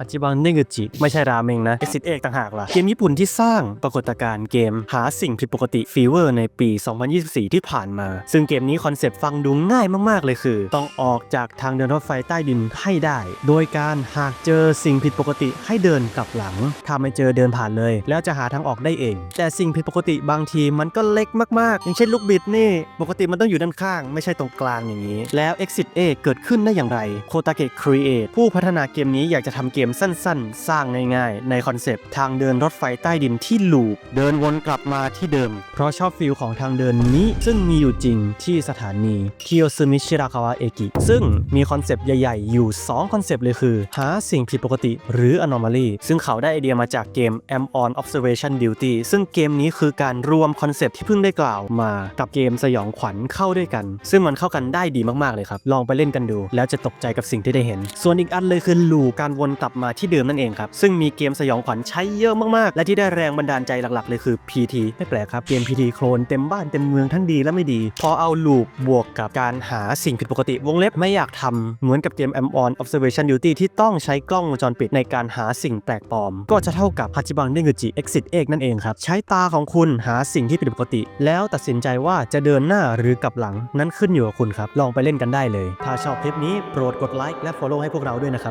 อาจิบังเนงจิไม่ใช่ราเมงนะเอซิดเอกต่างหากล่ะ เกมญี่ปุ่นที่สร้างปรากฏการณ์เกมหาสิ่งผิดปกติฟีเวอร์ในปี 2024 ที่ผ่านมา ซึ่งเกมนี้คอนเซปต์ฟังดูง่ายมาก ๆ เลยคือ ต้องออกจากทางเดินรถไฟใต้ดินให้ได้ โดยการหากเจอสิ่งผิดปกติให้เดินกลับหลัง ถ้าไม่เจอเดินผ่านเลย แล้วจะหาทางออกได้เอง แต่สิ่งผิดปกติบางทีมันก็เล็กมากๆ อย่างเช่นลูกบิดนี่ปกติมันต้องอยู่ด้านข้าง ไม่ใช่ตรงกลางอย่างนี้ แล้ว Exit A เกิดขึ้นได้อย่างไรโคตาเกะ Create ผู้พัฒนาเกมนี้อยากจะทำเกมสั้นๆ สร้างง่ายๆ ในคอนเซปต์ทางเดินรถไฟใต้ดินที่ลูป เดินวนกลับมาที่เดิม เพราะชอบฟิลของทางเดินนี้ ซึ่งมีอยู่จริงที่สถานีเคียวซึมิชิราคาวะเอกิซึ่งมีคอนเซปต์ใหญ่ๆ อยู่ 2 คอนเซปต์เลยคือ หาสิ่งผิดปกติหรือ anomaly ซึ่งเขาได้ไอเดียมาจากเกม Am on Observation Duty ซึ่งเกมนี้คือการรวมคอนเซปต์ที่เพิ่งได้กล่าวมากับเกมสยองขวัญเข้าด้วยกัน ซึ่งมันเข้ากันได้ดีมากๆเลยครับลองไปเล่นกันดู แล้วจะตกใจกับสิ่งที่ได้เห็น ส่วนอีกอันเลยคือลูปการวนกลับมาที่เดิมนั่นเองครับ ซึ่งมีเกมสยองขวัญใช้เยอะมากๆ และที่ได้แรงบันดาลใจหลักๆ เลยคือ PT ไม่แปลกครับ เกม PT โคลนเต็มบ้านเต็มเมืองทั้งดีและไม่ดี พอเอาลูปบวกกับการหาสิ่งผิดปกติวงเล็บไม่อยากทำเหมือนกับเกม Am on Observation Duty ที่ต้องใช้กล้องวงจรปิดในการหาสิ่งแปลกปลอม ก็จะเท่ากับฮัจิบังเดงจิ Exit เอกนั่นเองครับใช้ตาของคุณหาสิ่งที่ผิดปกติ แล้วตัดสินใจว่าจะเดินหน้าหรือกลับหลังนั้นขึ้นอยู่กับคุณครับลองไปเล่นกันได้เลย ถ้าชอบคลิปนี้โปรดกดไลค์และ Follow ให้พวกเราด้วยนะครับ